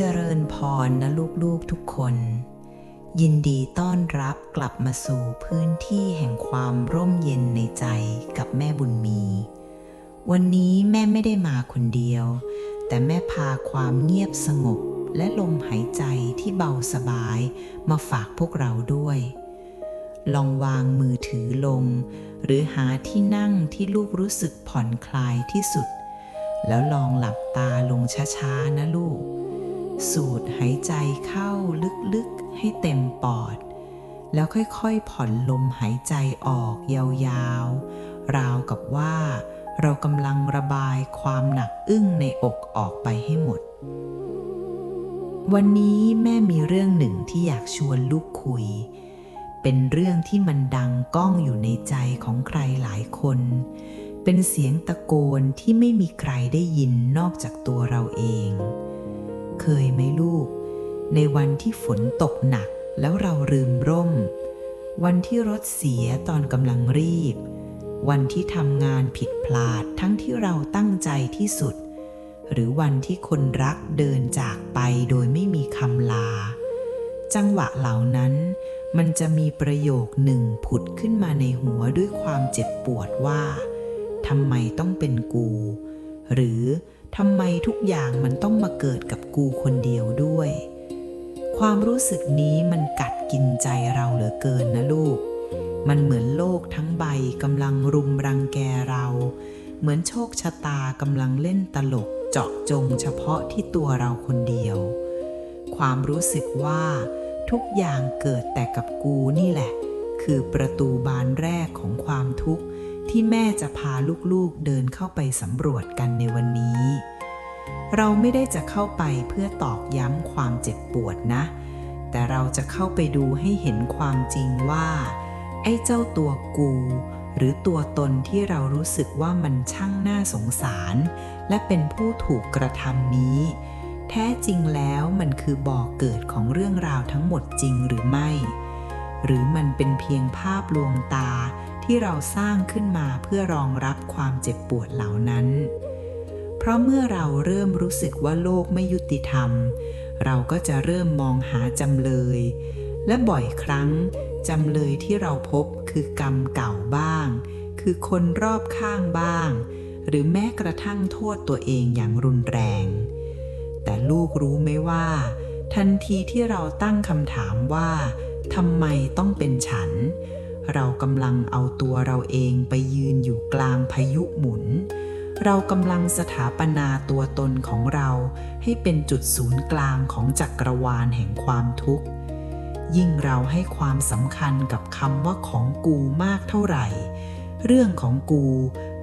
เจริญพรนะลูกๆทุกคน ยินดีต้อนรับกลับมาสู่พื้นที่แห่งความร่มเย็นในใจกับแม่บุญมี วันนี้แม่ไม่ได้มาคนเดียว แต่แม่พาความเงียบสงบและลมหายใจที่เบาสบายมาฝากพวกเราด้วย ลองวางมือถือลง หรือหาที่นั่งที่ลูกรู้สึกผ่อนคลายที่สุด แล้วลองหลับตาลงช้าๆนะลูก สูดหายใจเข้าลึกๆให้เต็มปอด แล้วค่อยๆผ่อนลมหายใจออกยาวๆ ราวกับว่า เรากำลังระบายความหนักอึ้งในอกออกไปให้หมด วันนี้แม่มีเรื่องหนึ่งที่อยากชวนลูกคุย เป็นเรื่องที่มันดังก้องอยู่ในใจของใครหลายคน เป็นเสียงตะโกนที่ไม่มีใครได้ยินนอกจากตัวเราเอง เคยไหมลูก ในวันที่ฝนตกหนักแล้วเราลืมร่ม วันที่รถเสียตอนกำลังรีบ วันที่ทำงานผิดพลาดทั้งที่เราตั้งใจที่สุด หรือวันที่คนรักเดินจากไปโดยไม่มีคำลา จังหวะเหล่านั้น มันจะมีประโยคหนึ่งผุดขึ้นมาในหัวด้วยความเจ็บปวดว่าทำไมต้องเป็นกู หรือ ทำไมทุกอย่างมันต้องมาเกิดกับกูคนเดียวด้วย ความรู้สึกนี้มันกัดกินใจเราเหลือเกินนะลูก มันเหมือนโลกทั้งใบกำลังรุมรังแกเรา เหมือนโชคชะตากำลังเล่นตลกเจาะจงเฉพาะที่ตัวเราคนเดียว ความรู้สึกว่า ทุกอย่างเกิดแต่กับกูนี่แหละ คือประตูบานแรกของความทุกข์ ที่แม่จะพาลูกๆเดินเข้าไปสำรวจกันในวันนี้ เราไม่ได้จะเข้าไปเพื่อตอกย้ำความเจ็บปวดนะ แต่เราจะเข้าไปดูให้เห็นความจริงว่า ไอ้เจ้าตัวกู หรือตัวตนที่เรารู้สึกว่ามันช่างน่าสงสาร และเป็นผู้ถูกกระทำนี้ แท้จริงแล้วมันคือบ่อกเกิดของเรื่องราวทั้งหมดจริงหรือไม่ หรือมันเป็นเพียงภาพลวงตา ที่เราสร้างขึ้นมาเพื่อรองรับความเจ็บปวดเหล่านั้น เพราะเมื่อเราเริ่มรู้สึกว่าโลกไม่ยุติธรรม เราก็จะเริ่มมองหาจำเลย และบ่อยครั้งจำเลยที่เราพบคือกรรมเก่าบ้าง คือคนรอบข้างบ้าง หรือแม้กระทั่งโทษตัวเองอย่างรุนแรง แต่ลูกรู้ไหมว่า ทันทีที่เราตั้งคำถามว่าทำไมต้องเป็นฉัน เรากำลังเอาตัวเราเองไปยืนอยู่กลางพายุหมุน เรากำลังสถาปนาตัวตนของเราให้เป็นจุดศูนย์กลางของจักรวาลแห่งความทุกข์ ยิ่งเราให้ความสำคัญกับคำว่าของกูมากเท่าไหร่ เรื่องของกู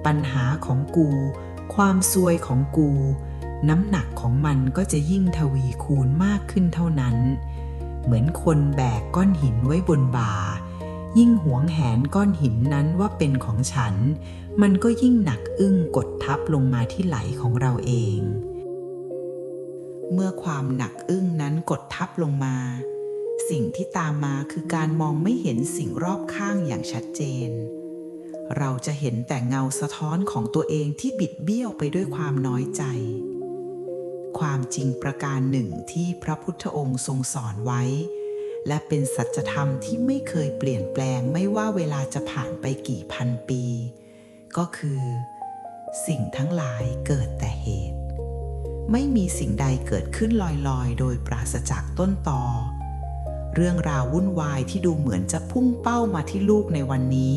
ปัญหาของกู ความซวยของกู น้ำหนักของมันก็จะยิ่งทวีคูณมากขึ้นเท่านั้น เหมือนคนแบกก้อนหินไว้บนบ่า ยิ่งหวงแหนก้อนหินนั้นว่าเป็นของฉัน มันก็ยิ่งหนักอึ้งกดทับลงมาที่ไหลของเราเอง เมื่อความหนักอึ้งนั้นกดทับลงมา สิ่งที่ตามมาคือการมองไม่เห็นสิ่งรอบข้างอย่างชัดเจน เราจะเห็นแต่เงาสะท้อนของตัวเองที่บิดเบี้ยวไปด้วยความน้อยใจ ความจริงประการหนึ่งที่พระพุทธองค์ทรงสอนไว้ และเป็นสัจธรรมที่ไม่เคยเปลี่ยนแปลงไม่ว่าเวลาจะผ่านไปกี่พันปี ก็คือ สิ่งทั้งหลายเกิดแต่เหตุ ไม่มีสิ่งใดเกิดขึ้นลอยๆ โดยปราศจากต้นตอ เรื่องราววุ่นวายที่ดูเหมือนจะพุ่งเป้ามาที่ลูกในวันนี้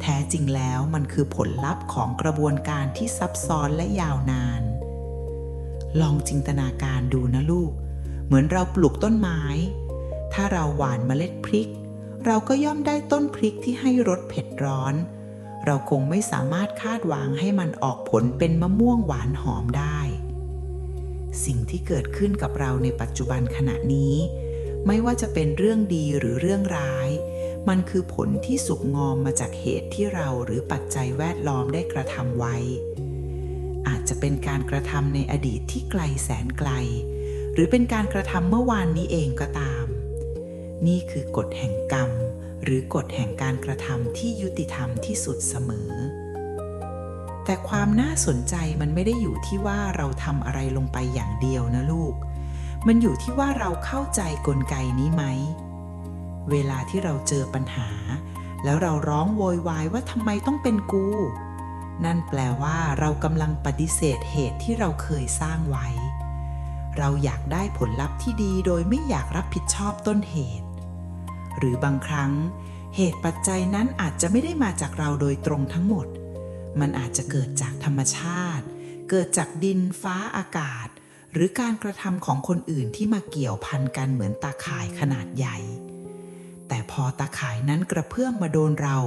แท้จริงแล้วมันคือผลลัพธ์ของกระบวนการที่ซับซ้อนและยาวนาน ลองจินตนาการดูนะลูก เหมือนเราปลูกต้นไม้ ถ้าเราหว่านเมล็ดพริก เราก็ย่อมได้ต้นพริกที่ให้รสเผ็ดร้อน เราคงไม่สามารถคาดหวังให้มันออกผลเป็นมะม่วงหวานหอมได้ สิ่งที่เกิดขึ้นกับเราในปัจจุบันขณะนี้ ไม่ว่าจะเป็นเรื่องดีหรือเรื่องร้าย มันคือผลที่สุกงอมมาจากเหตุที่เราหรือปัจจัยแวดล้อมได้กระทำไว้ อาจจะเป็นการกระทำในอดีตที่ไกลแสนไกล หรือเป็นการกระทำเมื่อวานนี้เองก็ตาม นี่คือกฎแห่งกรรม หรือกฎแห่งการกระทำที่ยุติธรรมที่สุดเสมอ แต่ความน่าสนใจมันไม่ได้อยู่ที่ว่าเราทำอะไรลงไปอย่างเดียวนะลูก มันอยู่ที่ว่าเราเข้าใจกลไกนี้ไหม เวลาที่เราเจอปัญหา แล้วเราร้องโวยวายว่าทำไมต้องเป็นกู นั่นแปลว่าเรากำลังปฏิเสธเหตุที่เราเคยสร้างไว้เราอยากได้ผลลัพธ์ที่ดีโดยไม่อยากรับผิดชอบต้นเหตุ หรือบางครั้ง เหตุปัจจัยนั้นอาจจะไม่ได้มาจากเราโดยตรงทั้งหมด มันอาจจะเกิดจากธรรมชาติ เกิดจากดินฟ้าอากาศ หรือการกระทำของคนอื่นที่มาเกี่ยวพันกันเหมือนตาข่ายขนาดใหญ่ แต่พอตาข่ายนั้นกระเพื่อมมาโดนเรา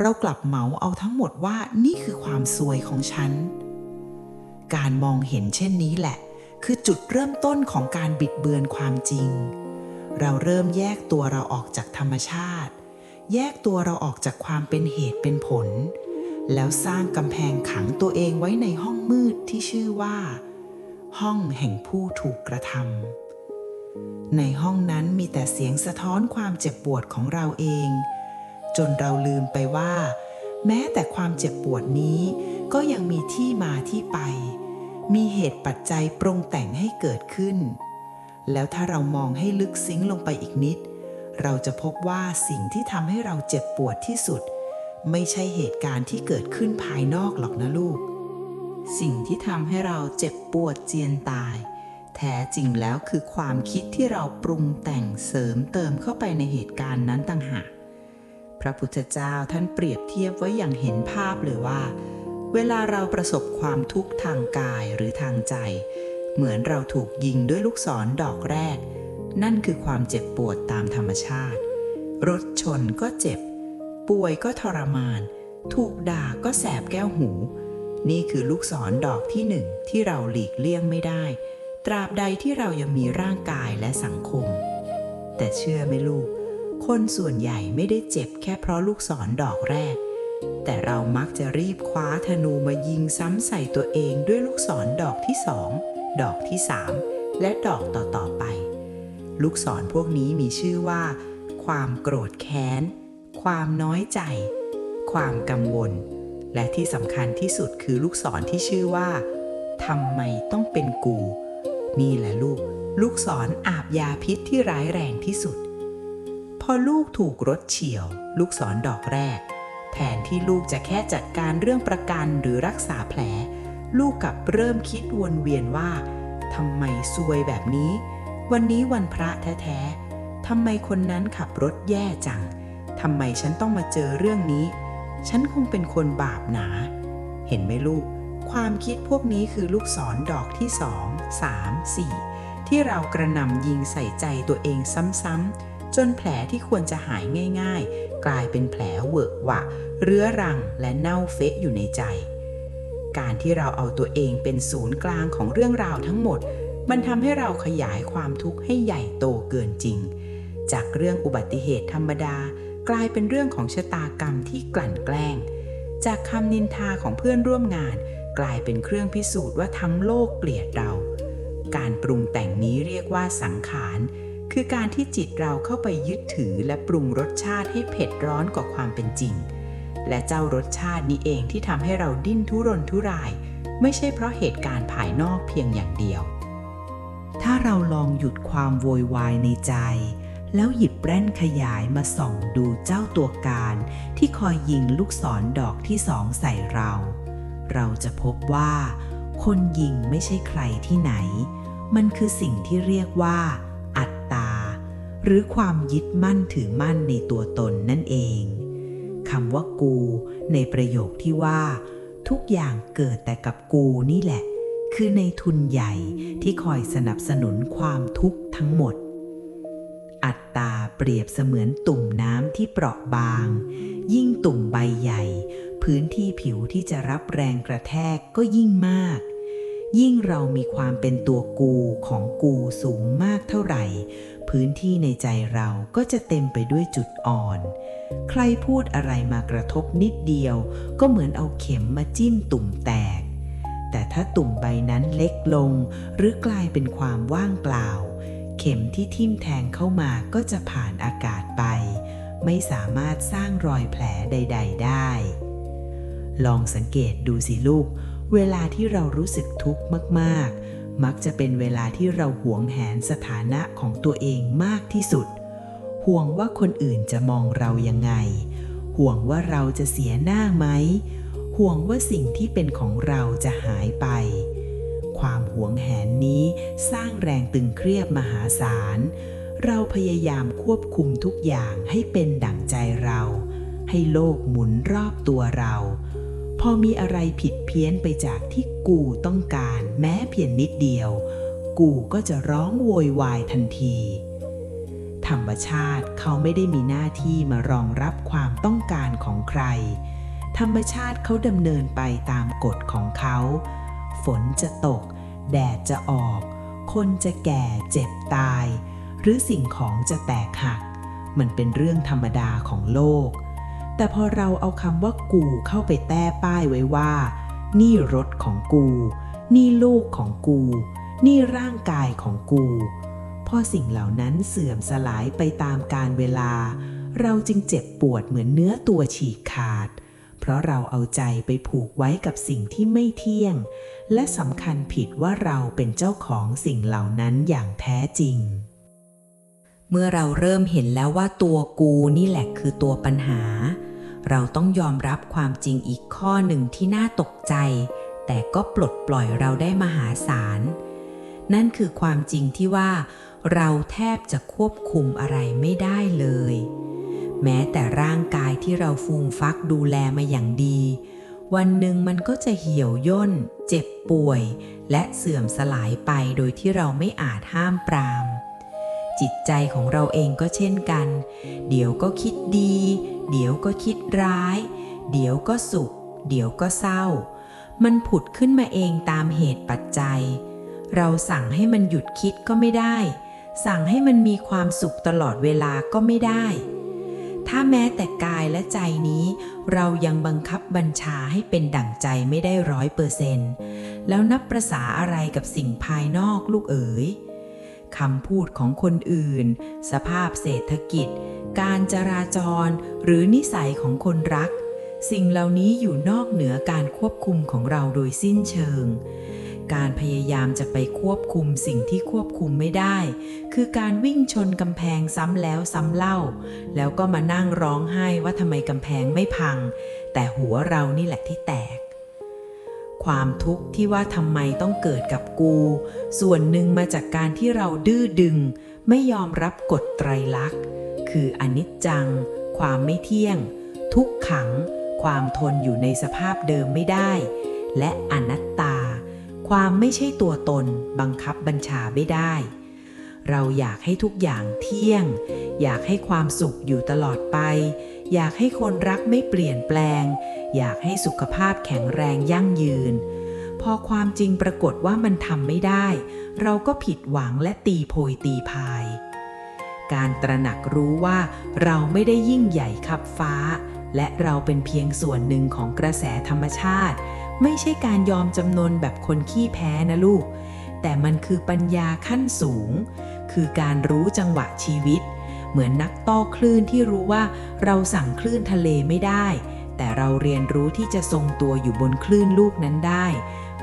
เรากลับเหมาเอาทั้งหมดว่านี่คือความซวยของฉัน การมองเห็นเช่นนี้แหละ คือจุดเริ่มต้นของการบิดเบือนความจริง เราเริ่มแยกตัวเราออกจากธรรมชาติ แยกตัวเราออกจากความเป็นเหตุเป็นผล แล้วสร้างกำแพงขังตัวเองไว้ในห้องมืดที่ชื่อว่า ห้องแห่งผู้ถูกกระทำในห้องนั้นมีแต่เสียงสะท้อนความเจ็บปวดของเราเอง จนเราลืมไปว่า แม้แต่ความเจ็บปวดนี้ก็ยังมีที่มาที่ไป มีเหตุปัจจัยปรุงแต่งให้เกิดขึ้น แล้วถ้าเรามองให้ลึกซึ้งลงไปอีกนิด เราจะพบว่าสิ่งที่ทำให้เราเจ็บปวดที่สุด ไม่ใช่เหตุการณ์ที่เกิดขึ้นภายนอกหรอกนะลูก สิ่งที่ทำให้เราเจ็บปวดเจียนตาย แท้จริงแล้วคือความคิดที่เราปรุงแต่งเสริมเติมเข้าไปในเหตุการณ์นั้นต่างหากพระพุทธเจ้าท่านเปรียบเทียบไว้อย่างเห็นภาพเลยว่า เวลาเราประสบความทุกข์ทางกายหรือทางใจ เหมือนเราถูกยิงด้วยลูกศรดอกแรก นั่นคือความเจ็บปวดตามธรรมชาติ รถชนก็เจ็บ ป่วยก็ทรมาน ถูกด่าก็แสบแก้วหู นี่คือลูกศรดอกที่หนึ่งที่เราหลีกเลี่ยงไม่ได้ ตราบใดที่เรายังมีร่างกายและสังคม แต่เชื่อไหมลูก คนส่วนใหญ่ไม่ได้เจ็บแค่เพราะลูกศรดอกแรกแต่เรามักจะรีบคว้าธนูมายิงซ้ำใส่ตัวเองด้วยลูกศรดอกที่สอง ดอกที่สามและดอกต่อๆไป ลูกศรพวกนี้มีชื่อว่า ความโกรธแค้น ความน้อยใจ ความกังวล และที่สำคัญที่สุดคือลูกศรที่ชื่อว่าทำไมต้องเป็นกู นี่แหละลูก ลูกศรออาบยาพิษที่ร้ายแรงที่สุด พอลูกถูกรถเฉียว ลูกศรดอกแรก แทนที่ลูกจะแค่จัดการเรื่องประกันหรือรักษาแผล ลูกกลับเริ่มคิดวนเวียนว่าทำไมซวยแบบนี้ วันนี้วันพระแท้ๆทำไมคนนั้นขับรถแย่จังทำไมฉันต้องมาเจอเรื่องนี้ ฉันคงเป็นคนบาปหนา เห็นไหมลูก ความคิดพวกนี้คือลูกศรดอกที่สองสามสี่ที่เรากระนำยิงใส่ใจตัวเองซ้ำๆ จนแผลที่ควรจะหายง่าย ๆ กลายเป็นแผลเวอะหวะ เรื้อรังและเน่าเฟะอยู่ในใจ การที่เราเอาตัวเองเป็นศูนย์กลางของเรื่องราวทั้งหมด มันทำให้เราขยายความทุกข์ให้ใหญ่โตเกินจริง จากเรื่องอุบัติเหตุธรรมดา กลายเป็นเรื่องของชะตากรรมที่กลั่นแกล้ง จากคำนินทาของเพื่อนร่วมงาน กลายเป็นเครื่องพิสูจน์ว่าทั้งโลกเกลียดเรา การปรุงแต่งนี้เรียกว่าสังขารคือการที่จิตเราเข้าไปยึดถือและปรุงรสชาติให้เผ็ดร้อนกว่าความเป็นจริง และเจ้ารสชาตินี้เองที่ทำให้เราดิ้นทุรนทุราย ไม่ใช่เพราะเหตุการณ์ภายนอกเพียงอย่างเดียว ถ้าเราลองหยุดความโวยวายในใจ แล้วหยิบแร่นขยายมาส่องดูเจ้าตัวการ ที่คอยยิงลูกศรดอกที่สองใส่เรา เราจะพบว่า คนยิงไม่ใช่ใครที่ไหน มันคือสิ่งที่เรียกว่า อัตตา หรือความยึดมั่นถือมั่นในตัวตนนั่นเอง คำว่ากู ในประโยคที่ว่า ทุกอย่างเกิดแต่กับกูนี่แหละ คือในทุนใหญ่ที่คอยสนับสนุนความทุกข์ทั้งหมด อัตตาเปรียบเสมือนตุ่มน้ำที่เปราะบาง ยิ่งตุ่มใบใหญ่ พื้นที่ผิวที่จะรับแรงกระแทกก็ยิ่งมาก ยิ่งเรามีความเป็นตัวกูของกูสูงมากเท่าไหร่ พื้นที่ในใจเราก็จะเต็มไปด้วยจุดอ่อน ใครพูดอะไรมากระทบนิดเดียว ก็เหมือนเอาเข็มมาจิ้มตุ่มแตก แต่ถ้าตุ่มใบนั้นเล็กลง หรือกลายเป็นความว่างเปล่า เข็มที่ทิ่มแทงเข้ามาก็จะผ่านอากาศไป ไม่สามารถสร้างรอยแผลใด ๆ ได้ลองสังเกตดูสิลูก เวลาที่เรารู้สึกทุกข์มากๆ มักจะเป็นเวลาที่เราหวงแหนสถานะของตัวเองมากที่สุด ห่วงว่าคนอื่นจะมองเรายังไง ห่วงว่าเราจะเสียหน้าไหม ห่วงว่าสิ่งที่เป็นของเราจะหายไป ความหวงแหนนี้สร้างแรงตึงเครียดมหาศาล เราพยายามควบคุมทุกอย่างให้เป็นดั่งใจเรา ให้โลกหมุนรอบตัวเรา พอมีอะไรผิดเพี้ยนไปจากที่กูต้องการแม้เพียงนิดเดียว กูก็จะร้องโวยวายทันที ธรรมชาติเขาไม่ได้มีหน้าที่มารองรับความต้องการของใคร ธรรมชาติเขาดำเนินไปตามกฎของเขา ฝนจะตก แดดจะออก คนจะแก่เจ็บตาย หรือสิ่งของจะแตกหัก มันเป็นเรื่องธรรมดาของโลก แต่พอเราเอาคำว่ากูเข้าไปแต้ป้ายไว้ว่า นี่รถของกู นี่ลูกของกู นี่ร่างกายของกู พอสิ่งเหล่านั้นเสื่อมสลายไปตามกาลเวลา เราจึงเจ็บปวดเหมือนเนื้อตัวฉีกขาด เพราะเราเอาใจไปผูกไว้กับสิ่งที่ไม่เที่ยง และสำคัญผิดว่าเราเป็นเจ้าของสิ่งเหล่านั้นอย่างแท้จริง เมื่อเราเริ่มเห็นแล้วว่าตัวกูนี่แหละคือตัวปัญหา เราต้องยอมรับความจริงอีกข้อหนึ่งที่น่าตกใจ แต่ก็ปลดปล่อยเราได้มหาศาล นั่นคือความจริงที่ว่า เราแทบจะควบคุมอะไรไม่ได้เลย แม้แต่ร่างกายที่เราฟูมฟักดูแลมาอย่างดี วันหนึ่งมันก็จะเหี่ยวย่น เจ็บป่วย และเสื่อมสลายไปโดยที่เราไม่อาจห้ามปราม จิตใจของเราเองก็เช่นกัน เดี๋ยวก็คิดดี เดี๋ยวก็คิดร้าย เดี๋ยวก็สุข เดี๋ยวก็เศร้า มันผุดขึ้นมาเองตามเหตุปัจจัย เราสั่งให้มันหยุดคิดก็ไม่ได้ สั่งให้มันมีความสุขตลอดเวลาก็ไม่ได้ ถ้าแม้แต่กายและใจนี้ เรายังบังคับบัญชาให้เป็นดั่งใจไม่ได้ร้อยเปอร์เซนต์แล้วนับประษาอะไรกับสิ่งภายนอกลูกเอ๋ย คำพูดของคนอื่น สภาพเศรษฐกิจ การจราจร หรือนิสัยของคนรัก สิ่งเหล่านี้อยู่นอกเหนือการควบคุมของเราโดยสิ้นเชิง การพยายามจะไปควบคุมสิ่งที่ควบคุมไม่ได้ คือการวิ่งชนกำแพงซ้ำแล้วซ้ำเล่า แล้วก็มานั่งร้องไห้ว่าทำไมกำแพงไม่พัง แต่หัวเรานี่แหละที่แตก ความทุกข์ที่ว่าทำไมต้องเกิดกับกู ส่วนหนึ่งมาจากการที่เราดื้อดึง ไม่ยอมรับกฎไตรลักษณ์ คืออนิจจัง ความไม่เที่ยง ทุกขัง ความทนอยู่ในสภาพเดิมไม่ได้ และอนัตตา ความไม่ใช่ตัวตนบังคับบัญชาไม่ได้ เราอยากให้ทุกอย่างเที่ยง อยากให้ความสุขอยู่ตลอดไป อยากให้คนรักไม่เปลี่ยนแปลง อยากให้สุขภาพแข็งแรงยั่งยืน พอความจริงปรากฏว่ามันทำไม่ได้ เราก็ผิดหวังและตีโพยตีพาย การตระหนักรู้ว่าเราไม่ได้ยิ่งใหญ่ขับฟ้า และเราเป็นเพียงส่วนหนึ่งของกระแสธรรมชาติ ไม่ใช่การยอมจำนนแบบคนขี้แพ้นะลูก แต่มันคือปัญญาขั้นสูง คือการรู้จังหวะชีวิต เหมือนนักต้อคลื่นที่รู้ว่าเราสั่งคลื่นทะเลไม่ได้ แต่เราเรียนรู้ที่จะทรงตัวอยู่บนคลื่นลูกนั้นได้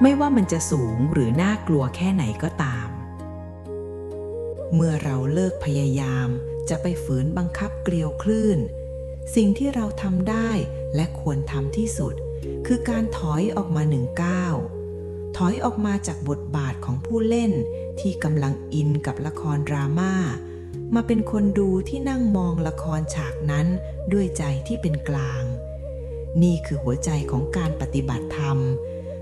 ไม่ว่ามันจะสูงหรือน่ากลัวแค่ไหนก็ตาม เมื่อเราเลิกพยายาม จะไปฝืนบังคับเกลียวคลื่น สิ่งที่เราทำได้และควรทำที่สุด คือการถอยออกมาหนึ่งก้าว ถอยออกมาจากบทบาทของผู้เล่นที่กำลังอินกับละครดราม่ามาเป็นคนดูที่นั่งมองละครฉากนั้นด้วยใจที่เป็นกลาง นี่คือหัวใจของการปฏิบัติธรรม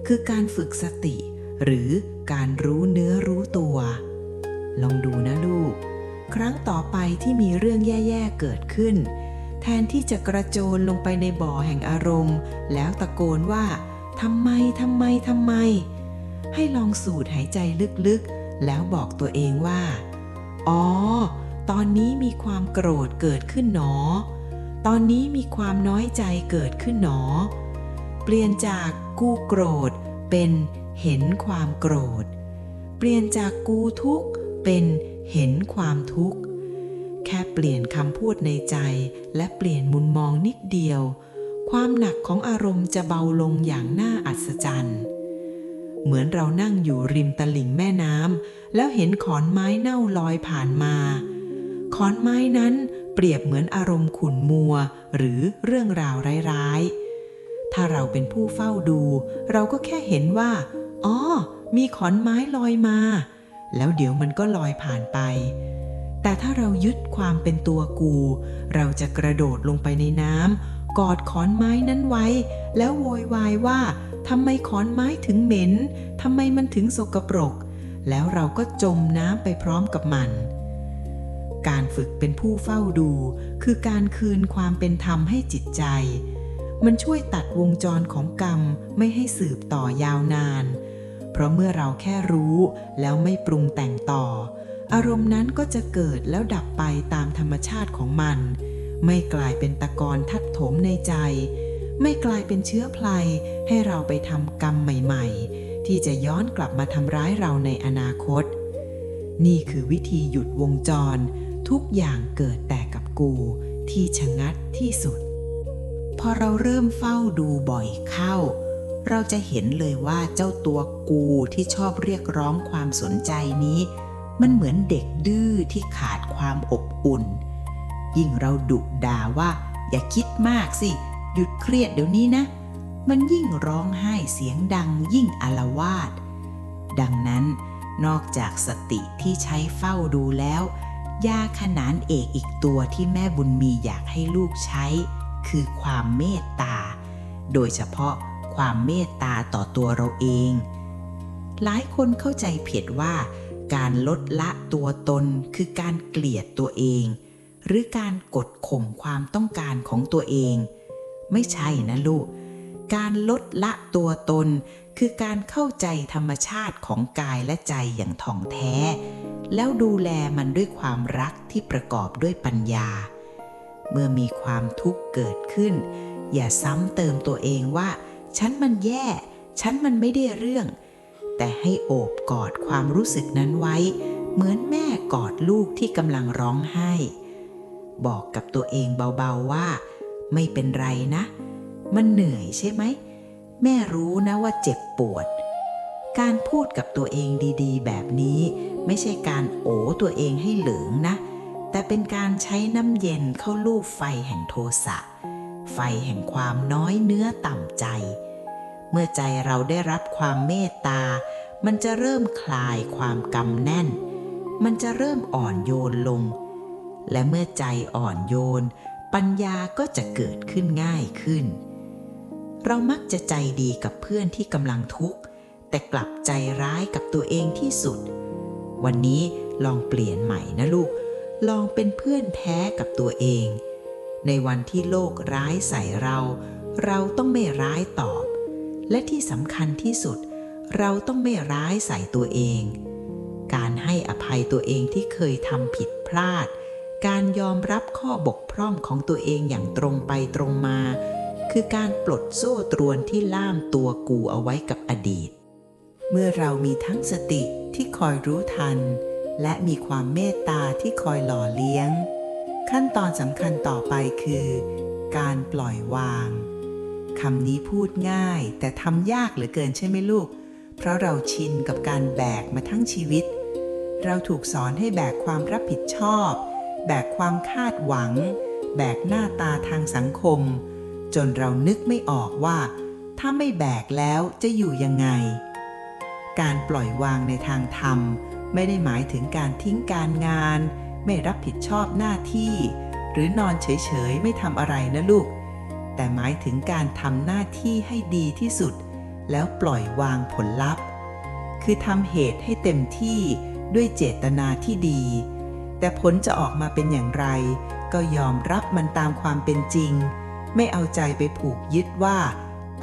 คือการฝึกสติ หรือการรู้เนื้อรู้ตัว ลองดูนะลูก ครั้งต่อไปที่มีเรื่องแย่ ๆ เกิดขึ้น แทนที่จะกระโจนลงไปในบ่อแห่งอารมณ์ แล้วตะโกนว่าทำไมทำไมทำไม ให้ลองสูดหายใจลึกๆ แล้วบอกตัวเองว่า อ๋อ ตอนนี้มีความโกรธเกิดขึ้นหนอ ตอนนี้มีความน้อยใจเกิดขึ้นหนอ เปลี่ยนจากกูโกรธเป็นเห็นความโกรธ เปลี่ยนจากกูทุกข์เป็นเห็นความทุกข์ แค่เปลี่ยนคำพูดในใจและเปลี่ยนมุมมองนิดเดียว ความหนักของอารมณ์จะเบาลงอย่างน่าอัศจรรย์ เหมือนเรานั่งอยู่ริมตลิ่งแม่น้ำแล้วเห็นขอนไม้เน่าลอยผ่านมา ขอนไม้นั้นเปรียบเหมือนอารมณ์ขุ่นมัว หรือเรื่องราวร้ายๆ ถ้าเราเป็นผู้เฝ้าดู เราก็แค่เห็นว่า อ๋อ มีขอนไม้ลอยมา แล้วเดี๋ยวมันก็ลอยผ่านไป แต่ถ้าเรายึดความเป็นตัวกู เราจะกระโดดลงไปในน้ำกอดขอนไม้นั้นไว้ แล้วโวยวายว่า ทำไมขอนไม้ถึงเหม็นทำไมมันถึงสกปรก แล้วเราก็จมน้ำไปพร้อมกับมัน การฝึกเป็นผู้เฝ้าดู คือการคืนความเป็นธรรมให้จิตใจ มันช่วยตัดวงจรของกรรมไม่ให้สืบต่อยาวนาน เพราะเมื่อเราแค่รู้แล้วไม่ปรุงแต่งต่อ อารมณ์นั้นก็จะเกิดแล้วดับไปตามธรรมชาติของมัน ไม่กลายเป็นตะกอนทัดถมในใจ ไม่กลายเป็นเชื้อไพลให้เราไปทำกรรมใหม่ๆ ที่จะย้อนกลับมาทำร้ายเราในอนาคต นี่คือวิธีหยุดวงจร ทุกอย่างเกิดแต่กับกู ที่ชะงัดที่สุด พอเราเริ่มเฝ้าดูบ่อยเข้า เราจะเห็นเลยว่าเจ้าตัวกูที่ชอบเรียกร้องความสนใจนี้ มันเหมือนเด็กดื้อที่ขาดความอบอุ่น ยิ่งเราดุด่าว่า อย่าคิดมากสิ หยุดเครียดเดี๋ยวนี้นะ มันยิ่งร้องไห้เสียงดังยิ่งอละวาด ดังนั้นนอกจากสติที่ใช้เฝ้าดูแล้ว ยาขนานเอกอีกตัวที่แม่บุญมีอยากให้ลูกใช้ คือความเมตตา โดยเฉพาะความเมตตาต่อตัวเราเอง หลายคนเข้าใจผิดว่า การลดละตัวตนคือการเกลียดตัวเอง หรือการกดข่มความต้องการของตัวเอง ไม่ใช่นะลูก การลดละตัวตน คือการเข้าใจธรรมชาติของกายและใจอย่างถ่องแท้ แล้วดูแลมันด้วยความรักที่ประกอบด้วยปัญญา เมื่อมีความทุกข์เกิดขึ้น อย่าซ้ำเติมตัวเองว่า ฉันมันแย่ ฉันมันไม่ได้เรื่อง แต่ให้โอบกอดความรู้สึกนั้นไว้ เหมือนแม่กอดลูกที่กำลังร้องไห้ บอกกับตัวเองเบาๆว่า ไม่เป็นไรนะ มันเหนื่อยใช่ไหม แม่รู้นะว่าเจ็บปวด การพูดกับตัวเองดีๆ แบบนี้ ไม่ใช่การโอตัวเองให้เหลืองนะ แต่เป็นการใช้น้ำเย็นเข้าลูบไฟแห่งโทสะ ไฟแห่งความน้อยเนื้อต่ำใจ เมื่อใจเราได้รับความเมตตา มันจะเริ่มคลายความกำแน่น มันจะเริ่มอ่อนโยนลง และเมื่อใจอ่อนโยน ปัญญาก็จะเกิดขึ้นง่ายขึ้น เรามักจะใจดีกับเพื่อนที่กำลังทุกข์ แต่กลับใจร้ายกับตัวเองที่สุด วันนี้ลองเปลี่ยนใหม่นะลูก ลองเป็นเพื่อนแท้กับตัวเอง ในวันที่โลกร้ายใส่เรา เราต้องไม่ร้ายตอบ และที่สำคัญที่สุด เราต้องไม่ร้ายใส่ตัวเอง การให้อภัยตัวเองที่เคยทำผิดพลาด การยอมรับข้อบกพร่องของตัวเองอย่างตรงไปตรงมา คือการปลดโซ่ตรวนที่ล่ามตัวกูเอาไว้กับอดีต เมื่อเรามีทั้งสติที่คอยรู้ทัน และมีความเมตตาที่คอยหล่อเลี้ยง ขั้นตอนสำคัญต่อไปคือ การปล่อยวางคำนี้พูดง่ายแต่ทำยากเหลือเกินใช่ไหมลูก เพราะเราชินกับการแบกมาทั้งชีวิต เราถูกสอนให้แบกความรับผิดชอบ แบกความคาดหวัง แบกหน้าตาทางสังคม จนเรานึกไม่ออกว่า ถ้าไม่แบกแล้วจะอยู่ยังไง การปล่อยวางในทางธรรม ไม่ได้หมายถึงการทิ้งการงาน ไม่รับผิดชอบหน้าที่ หรือนอนเฉยๆ ไม่ทำอะไรนะลูก แต่หมายถึงการทำหน้าที่ให้ดีที่สุด แล้วปล่อยวางผลลัพธ์ คือทำเหตุให้เต็มที่ด้วยเจตนาที่ดี แต่ผลจะออกมาเป็นอย่างไร ก็ยอมรับมันตามความเป็นจริง ไม่เอาใจไปผูกยึดว่า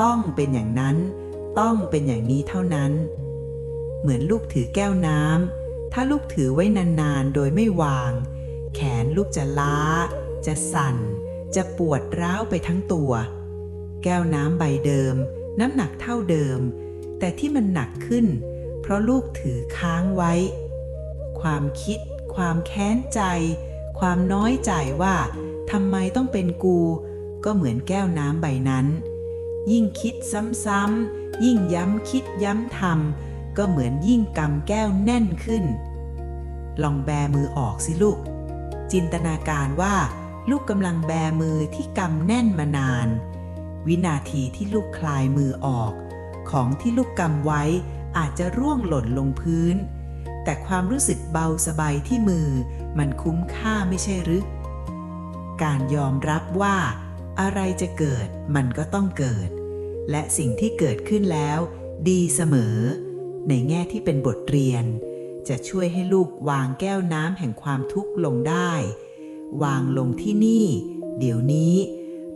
ต้องเป็นอย่างนั้น ต้องเป็นอย่างนี้เท่านั้น เหมือนลูกถือแก้วน้ำถ้าลูกถือไว้นานๆ โดยไม่วาง แขนลูกจะล้า จะสั่น จะปวดร้าวไปทั้งตัว แก้วน้ำใบเดิม น้ำหนักเท่าเดิม แต่ที่มันหนักขึ้น เพราะลูกถือค้างไว้ ความคิด ความแค้นใจ ความน้อยใจว่าทำไมต้องเป็นกู ก็เหมือนแก้วน้ำใบนั้น ยิ่งคิดซ้ำๆยิ่งย้ำคิดย้ำทำก็เหมือนยิ่งกำแก้วแน่นขึ้น ลองแบมือออกสิลูก จินตนาการว่าลูกกำลังแบมือที่กำแน่นมานาน วินาทีที่ลูกคลายมือออก ของที่ลูกกำไว้อาจจะร่วงหล่นลงพื้น แต่ความรู้สึกเบาสบายที่มือ มันคุ้มค่าไม่ใช่หรือการยอมรับว่า อะไรจะเกิดมันก็ต้องเกิด และสิ่งที่เกิดขึ้นแล้ว ดีเสมอ ในแง่ที่เป็นบทเรียน จะช่วยให้ลูกวางแก้วน้ำแห่งความทุกข์ลงได้ วางลงที่นี่ เดี๋ยวนี้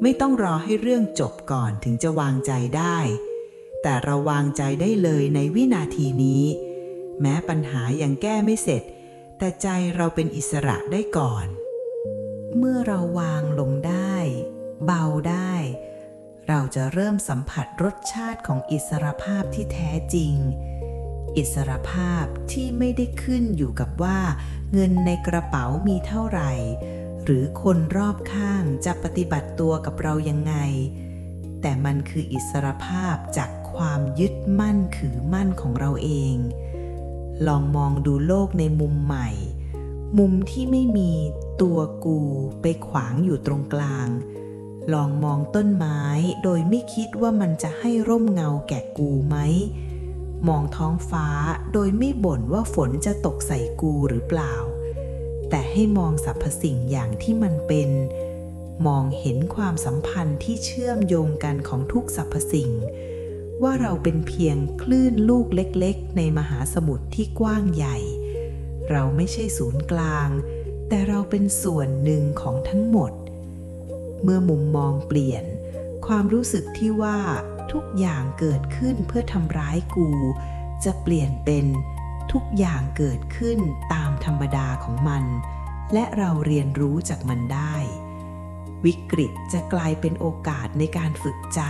ไม่ต้องรอให้เรื่องจบก่อนถึงจะวางใจได้ แต่เราวางใจได้เลยในวินาทีนี้ แม้ปัญหายังแก้ไม่เสร็จ แต่ใจเราเป็นอิสระได้ก่อน เมื่อเราวางลงได้ เบาได้ เราจะเริ่มสัมผัสรสชาติของอิสรภาพที่แท้จริง อิสรภาพที่ไม่ได้ขึ้นอยู่กับว่า เงินในกระเป๋ามีเท่าไหร่ หรือคนรอบข้างจะปฏิบัติตัวกับเรายังไง แต่มันคืออิสรภาพจากความยึดมั่นถือมั่นของเราเอง ลองมองดูโลกในมุมใหม่ มุมที่ไม่มีตัวกูไปขวางอยู่ตรงกลาง ลองมองต้นไม้โดยไม่คิดว่ามันจะให้ร่มเงาแก่กูไหม มองท้องฟ้าโดยไม่บ่นว่าฝนจะตกใส่กูหรือเปล่า แต่ให้มองสรรพสิ่งอย่างที่มันเป็น มองเห็นความสัมพันธ์ที่เชื่อมโยงกันของทุกสรรพสิ่ง ว่าเราเป็นเพียงคลื่นลูกเล็กๆ ในมหาสมุทรที่กว้างใหญ่ เราไม่ใช่ศูนย์กลาง แต่เราเป็นส่วนหนึ่งของทั้งหมด เมื่อมุมมองเปลี่ยน ความรู้สึกที่ว่าทุกอย่างเกิดขึ้นเพื่อทำร้ายกู จะเปลี่ยนเป็นทุกอย่างเกิดขึ้นตามธรรมดาของมัน และเราเรียนรู้จากมันได้ วิกฤตจะกลายเป็นโอกาสในการฝึกใจ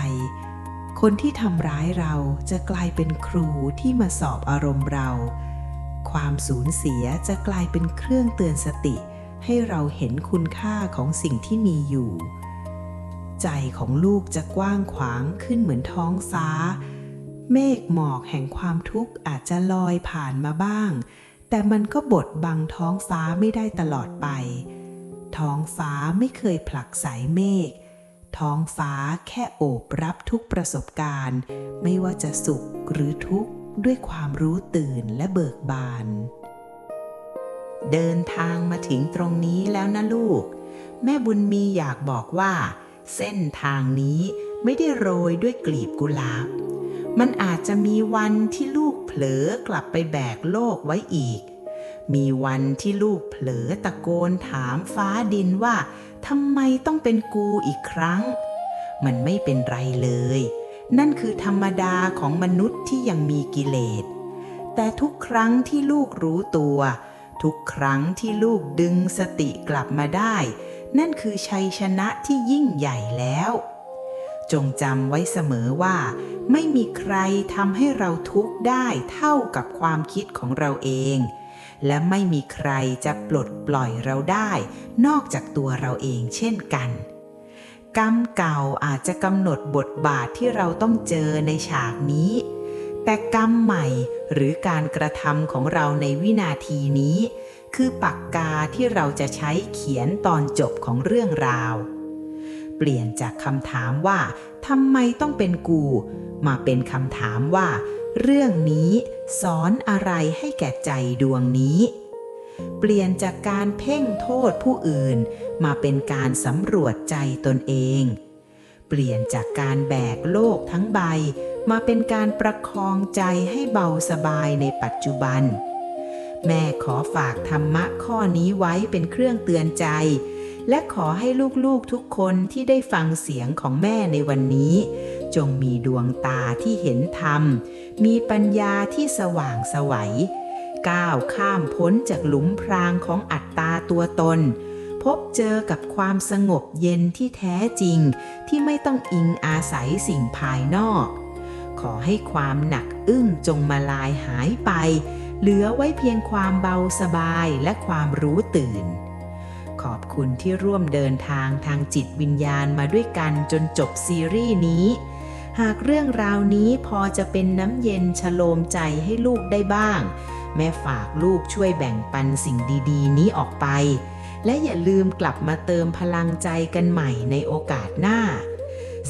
คนที่ทำร้ายเราจะกลายเป็นครูที่มาสอบอารมณ์เรา ความสูญเสียจะกลายเป็นเครื่องเตือนสติ ให้เราเห็นคุณค่าของสิ่งที่มีอยู่ ใจของลูกจะกว้างขวางขึ้นเหมือนท้องฟ้า เมฆหมอกแห่งความทุกข์อาจจะลอยผ่านมาบ้าง แต่มันก็บดบังท้องฟ้าไม่ได้ตลอดไป ท้องฟ้าไม่เคยผลักใสเมฆ ท้องฟ้าแค่โอบรับทุกประสบการณ์ ไม่ว่าจะสุขหรือทุกข์ด้วยความรู้ตื่นและเบิกบาน เดินทางมาถึงตรงนี้แล้วนะลูก แม่บุญมีอยากบอกว่า เส้นทางนี้ไม่ได้โรยด้วยกลีบกุหลาบ มันอาจจะมีวันที่ลูกเผลอกลับไปแบกโลกไว้อีก มีวันที่ลูกเผลอตะโกนถามฟ้าดินว่า ทำไมต้องเป็นกูอีกครั้ง มันไม่เป็นไรเลย นั่นคือธรรมดาของมนุษย์ที่ยังมีกิเลส แต่ทุกครั้งที่ลูกรู้ตัว ทุกครั้งที่ลูกดึงสติกลับมาได้ นั่นคือชัยชนะที่ยิ่งใหญ่แล้ว จงจำไว้เสมอว่า ไม่มีใครทำให้เราทุกข์ได้เท่ากับความคิดของเราเอง และไม่มีใครจะปลดปล่อยเราได้ นอกจากตัวเราเองเช่นกัน กรรมเก่าอาจจะกำหนดบทบาทที่เราต้องเจอในฉากนี้ แต่กรรมใหม่หรือการกระทำของเราในวินาทีนี้ คือปากกาที่เราจะใช้เขียนตอนจบของเรื่องราว เปลี่ยนจากคำถามว่าทำไมต้องเป็นกู มาเป็นคำถามว่า เรื่องนี้สอนอะไรให้แก่ใจดวงนี้ เปลี่ยนจากการเพ่งโทษผู้อื่น มาเป็นการสำรวจใจตนเอง เปลี่ยนจากการแบกโลกทั้งใบ มาเป็นการประคองใจให้เบาสบายในปัจจุบัน แม่ขอฝากธรรมะข้อนี้ไว้เป็นเครื่องเตือนใจ และขอให้ลูกๆทุกคนที่ได้ฟังเสียงของแม่ในวันนี้ จงมีดวงตาที่เห็นธรรม มีปัญญาที่สว่างสวัยก้าวข้ามพ้นจากหลุมพรางของอัตตาตัวตน พบเจอกับความสงบเย็นที่แท้จริง ที่ไม่ต้องอิงอาศัยสิ่งภายนอก ขอให้ความหนักอึ้งจงมาลายหายไป เหลือไว้เพียงความเบาสบายและความรู้ตื่น ขอบคุณที่ร่วมเดินทางทางจิตวิญญาณมาด้วยกันจนจบซีรีส์นี้ หากเรื่องราวนี้พอจะเป็นน้ำเย็นชโลมใจให้ลูกได้บ้าง แม่ฝากลูกช่วยแบ่งปันสิ่งดีๆ นี้ออกไป และอย่าลืมกลับมาเติมพลังใจกันใหม่ในโอกาสหน้า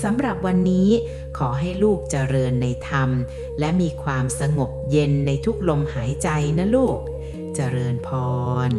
สำหรับวันนี้ขอให้ลูกเจริญในธรรม และมีความสงบเย็นในทุกลมหายใจนะลูก เจริญพร